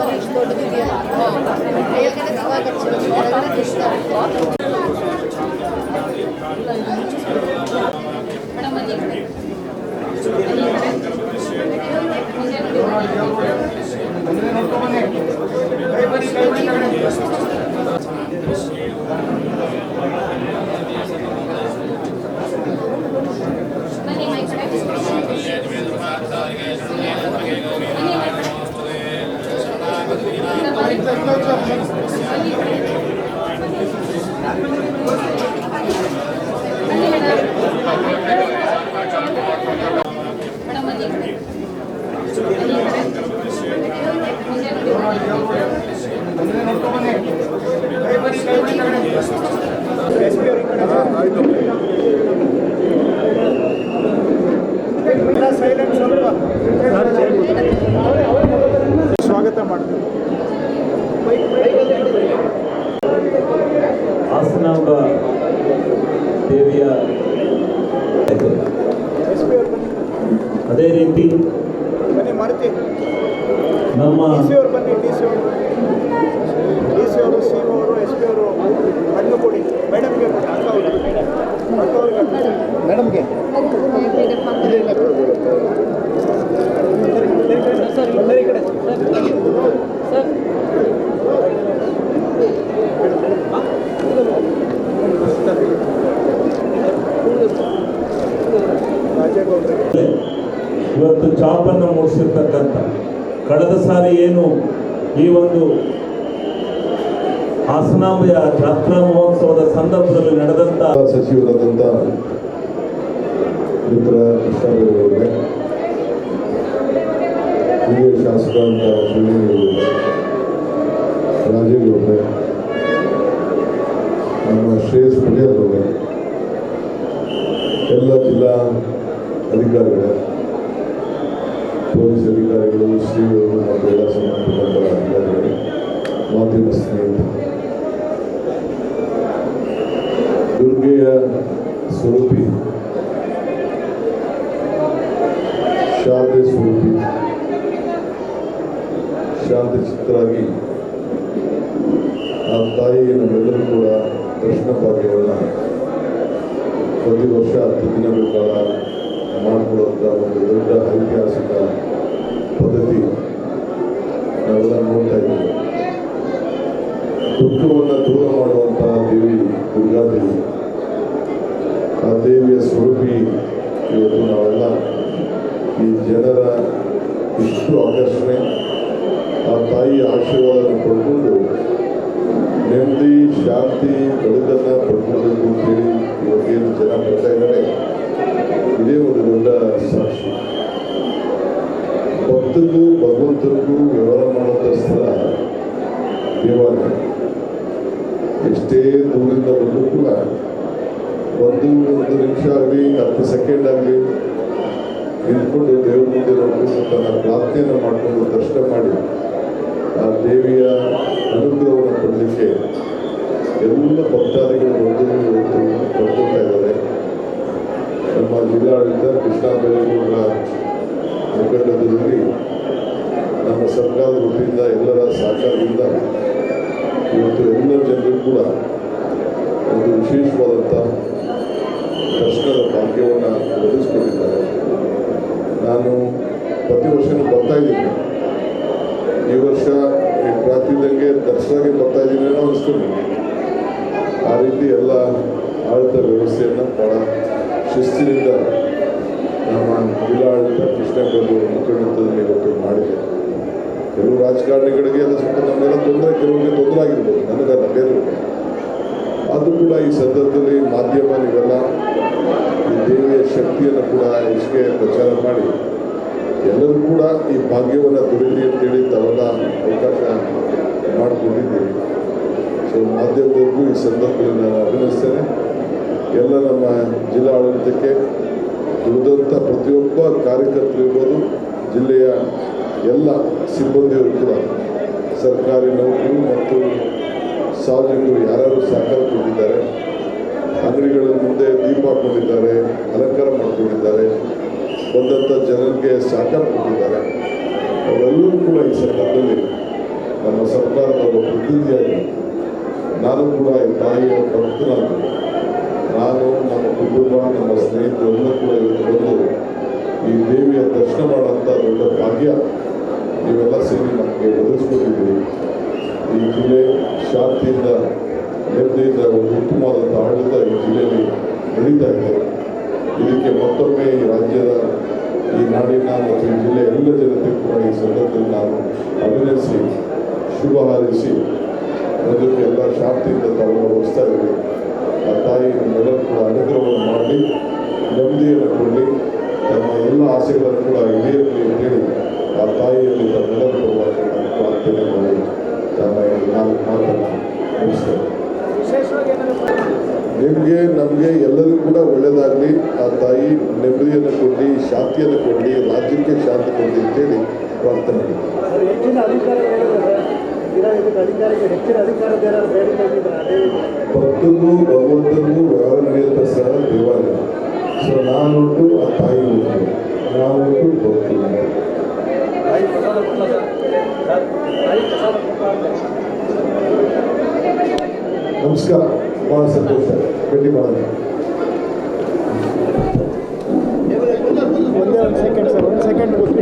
ಬರೀ ದೊಡ್ಡ ಬಿಗಿಯಲ್ಲ ಕೈಯಲ್ಲಿ ಕಡೆ ಸವಾಗಚ್ಚ ಮೇಡಮ್ ಬನ್ನಿ ಈ ಕಡೆ. ಬನ್ನಿ ಈ ಕಡೆ. ಮುಂದೆ ನೋಡಿ. ಸ್ವಾಗತ ಮಾಡ್ತೀವಿ ಹಾಸನಾಂಬ ದೇವಿಯ ಎಸ್ ಪಿ ಅವ್ರು ಬನ್ನಿ ಅದೇ ರೀತಿ ಬನ್ನಿ ಮಾರುತಿ. ನಮ್ಮ ಡಿ ಸಿ ಅವ್ರು ಬನ್ನಿ ಡಿ ಸಿ ಅವರು. ಡಿ ಸಿ ಅವರು ಸಿ ಅವರು ಎಸ್ ಪಿ ಅವರು ಹಣ್ಣು ಕೊಡಿ. ಮೇಡಮ್ಗೆ ಕೊಡಿ ಅಕ್ಕ ಅವರು ಅಕ್ಕ ಅವ್ರಿಗೆ ಮೇಡಮ್ಗೆ ಸರ್ ಈ ಕಡೆ. ಸರ್ ರಾಜೇಗೌಡರಿಗೆ. ಇವತ್ತು ಚಾಪನ್ನು ಮೂಡಿಸಿರ್ತಕ್ಕಂಥ ಕಳೆದ ಸಾರಿ ಏನು ಈ ಒಂದು ಹಾಸನಾಂಬೆಯ ಜಾತ್ರಾ ಮಹೋತ್ಸವದ ಸಂದರ್ಭದಲ್ಲಿ ನಡೆದಂತ ಸಚಿವರಾದಂಥ ಮಿತ್ರ ಹಿರಿಯ ಶಾಸಕ ರಾಜೀವ್ ನಮ್ಮ ಶ್ರೇಯಸ್ ಪಟೇಲ್ ಎಲ್ಲ ಜಿಲ್ಲಾ ಅಧಿಕಾರಿಗಳೇ ಪೊಲೀಸ್ ಅಧಿಕಾರಿಗಳು ಶ್ರೀಗಳು ಮತ್ತು ಎಲ್ಲ ಸಂಬಂಧಪಟ್ಟ ಅಧಿಕಾರಿಗಳು ಮಾಧ್ಯಮ ದುರ್ಗೆಯ ಸ್ವರೂಪಿ, ಶಾಂತಿ ಸ್ವರೂಪಿ, ಶಾಂತಿ ಚಿತ್ತರಾಗಿ, ಆ ತಾಯಿ ನಮ್ಮೆಲ್ಲರೂ ಕೂಡ ದುಃಖವನ್ನು ದೂರ ಮಾಡುವಂತಹ ದೇವಿ ದುರ್ಗಾದೇವಿ ಆ ದೇವಿಯ ಸ್ವರೂಪಿ ಇವತ್ತು ನಾವೆಲ್ಲ ಈ ಜನರ ಇಷ್ಟು ಆಕರ್ಷಣೆ, ಆ ತಾಯಿಯ ಆಶೀರ್ವಾದವನ್ನು ಪಡ್ಕೊಂಡು ನೆಮ್ಮದಿ, ಶಾಂತಿ ಎಷ್ಟೇ ದೂರದಿಂದ ಬಂದರೂ ಕೂಡ ಒಂದು ಒಂದು ನಿಮಿಷ ಆಗಲಿ ಹತ್ತು ಸೆಕೆಂಡ್ ಆಗಲಿ ನಿಂತ್ಕೊಂಡು ದೇವ್ರ ಮುಂದೆ ತನ್ನ ಪ್ರಾರ್ಥನೆಯನ್ನು ಮಾಡಿಕೊಂಡು ದರ್ಶನ ಮಾಡಿ ಆ ದೇವಿಯ ಅನುಗ್ರಹವನ್ನು ಕೊಡಲಿಕ್ಕೆ ಎಲ್ಲ ಭಕ್ತಾದಿಗಳು ಬಂದು ಇವತ್ತು ಪಡ್ಕೊಳ್ತಾ ಇದ್ದಾರೆ. ನಮ್ಮ ಜಿಲ್ಲಾಡಳಿತ, ಕೃಷ್ಣ ಬೈರೇಗೌಡರ ಮುಖಂಡದಲ್ಲಿ ನಮ್ಮ ಸರ್ಕಾರದ ವತಿಯಿಂದ ಎಲ್ಲರ ಸಹಕಾರದಿಂದ ಇವತ್ತು ಕೂಡ ಒಂದು ವಿಶೇಷವಾದಂಥ ದರ್ಶನದ ಭಾಗ್ಯವನ್ನು ಒದಗಿಸ್ಕೊಂಡಿದ್ದಾರೆ ನಾನು ಪ್ರತಿ ವರ್ಷನೂ ಬರ್ತಾ ಇದ್ದೀನಿ. ಈ ವರ್ಷ ಈ ಪ್ರಾರ್ಥಿದಂಗೆ ದರ್ಶನಕ್ಕೆ ಬರ್ತಾ ಇದ್ದೀನಿ ಅನ್ನೋ ಅನಿಸ್ತು ಆ ರೀತಿ ಎಲ್ಲ ಆಡಳಿತ ವ್ಯವಸ್ಥೆಯನ್ನು ಭಾಳ ಶಿಸ್ತಿನಿಂದ ನಮ್ಮ ಜಿಲ್ಲಾಡಳಿತ ರಾಜಕಾರಣಿಗಳಿಗೆ ಎಲ್ಲ ಸ್ವಲ್ಪ ನಮಗೆಲ್ಲ ತೊಂದರೆ, ಕೆಲವರಿಗೆ ತೊಂದರೆ ಆಗಿರ್ಬೋದು ನನಗಲ್ಲ ಅದು ಕೂಡ ಈ ಸಂದರ್ಭದಲ್ಲಿ ಮಾಧ್ಯಮ ನೀವೆಲ್ಲ ಈ ದೇವಿಯ ಶಕ್ತಿಯನ್ನು ಕೂಡ ಹೆಚ್ಚಿಗೆ ಪ್ರಚಾರ ಮಾಡಿ, ಎಲ್ಲರೂ ಕೂಡ ಈ ಭಾಗ್ಯವನ್ನು ದೊರೀಲಿ ಅಂತೇಳಿ ತಾವೆಲ್ಲ ಅವಕಾಶ ಮಾಡಿಕೊಂಡಿದ್ದೀವಿ ಸೊ ಮಾಧ್ಯಮದವ್ರಿಗೂ ಈ ಸಂದರ್ಭದಲ್ಲಿ ನಾನು ಅಭಿನಯಿಸ್ತೇನೆ ಎಲ್ಲ ನಮ್ಮ ಜಿಲ್ಲಾ ಆಡಳಿತಕ್ಕೆ ದುಡಿದಂಥ ಪ್ರತಿಯೊಬ್ಬ ಕಾರ್ಯಕರ್ತರು ಇರ್ಬೋದು, ಜಿಲ್ಲೆಯ ಎಲ್ಲ ಸಿಬ್ಬಂದಿಯವರು ಕೂಡ ಸರ್ಕಾರಿ ನೌಕರರು ಮತ್ತು ಸಾರ್ವಜನಿಕರು ಯಾರ್ಯಾರು ಸಹಕಾರ ಕೊಟ್ಟಿದ್ದಾರೆ, ಅಂಗಡಿಗಳ ಮುಂದೆ ದೀಪ ಹಾಕೊಂಡಿದ್ದಾರೆ ಬಂದಂಥ ಜನರಿಗೆ ಸಹಕಾರ ಕೊಟ್ಟಿದ್ದಾರೆ. ಅವರೆಲ್ಲರೂ ಕೂಡ ಈ ಸಂದರ್ಭದಲ್ಲಿ ನಮ್ಮ ಸರ್ಕಾರದ ಒಬ್ಬ ಪ್ರತಿನಿಧಿಯಾಗಿ ನಾನು ಕೂಡ ಈ ತಾಯಿಯ ಭಕ್ತನಾಗಿ, ನಾನು, ನಮ್ಮ ಕುಟುಂಬ, ನಮ್ಮ ಸ್ನೇಹಿತರೆಲ್ಲ ಕೂಡ ಇವತ್ತು ಬಂದು ಈ ದೇವಿಯ ದರ್ಶನ ಮಾಡೋಂಥ ದೊಡ್ಡ ಭಾಗ್ಯ ಈ ಜಿಲ್ಲೆ ಶಾಂತಿಯಿಂದ, ನೆಮ್ಮದಿಯಿಂದ ಒಂದು ಉತ್ತಮವಾದಂಥ ಆಡಳಿತ ಈ ಜಿಲ್ಲೆಯಲ್ಲಿ ನಡೀತಾ ಇದೆ. ಇದಕ್ಕೆ ಮತ್ತೊಮ್ಮೆ ಈ ರಾಜ್ಯದ, ಈ ನಾಡಿನ ಮತ್ತು ಈ ಜಿಲ್ಲೆಯ ಎಲ್ಲ ಜನತೆ ಕೂಡ ಈ ಸಂದರ್ಭದಲ್ಲಿ ನಾನು ಅಭಿನಯಿಸಿ ಶುಭ ಹಾರೈಸಿ, ಅದಕ್ಕೆ ಶಾಂತಿಯಿಂದ ತಾವು ನಿಮಗೆ ನಮಗೆ ಎಲ್ಲರಿಗೂ ಕೂಡ ಒಳ್ಳೆಯದಾಗಲಿ ಆ ತಾಯಿ ನೆಮ್ಮದಿಯನ್ನು ಕೊಡಲಿ ಶಾಂತಿಯನ್ನು ಕೊಡಲಿ ರಾಜ್ಯಕ್ಕೆ ಶಾಂತಿ ಕೊಡಲಿ ಅಂತೇಳಿ ಪ್ರಾರ್ಥನೆ ಭಕ್ತರಿಗೂ ಭಗವಂತನಿಗೂ ವ್ಯವಹಾರ ಸ್ಥಳ ದೇವಾಲಯ. ಸೊ ನಾನುಂಟು ಆ ತಾಯಿ ಉಂಟು ನಾವುಂಟು ಭಕ್ತರು ತಾಯಿ ಪ್ರಸಾದ ನಮಸ್ಕಾರ ಬಹಳ ಸಂತೋಷ. ಭೇಟಿ ಮಾಡೋದು ಒಂದೇ ಒಂದು ಸೆಕೆಂಡ್ ಸರ್ ಒಂದು ಸೆಕೆಂಡ್ ಗೊತ್ತು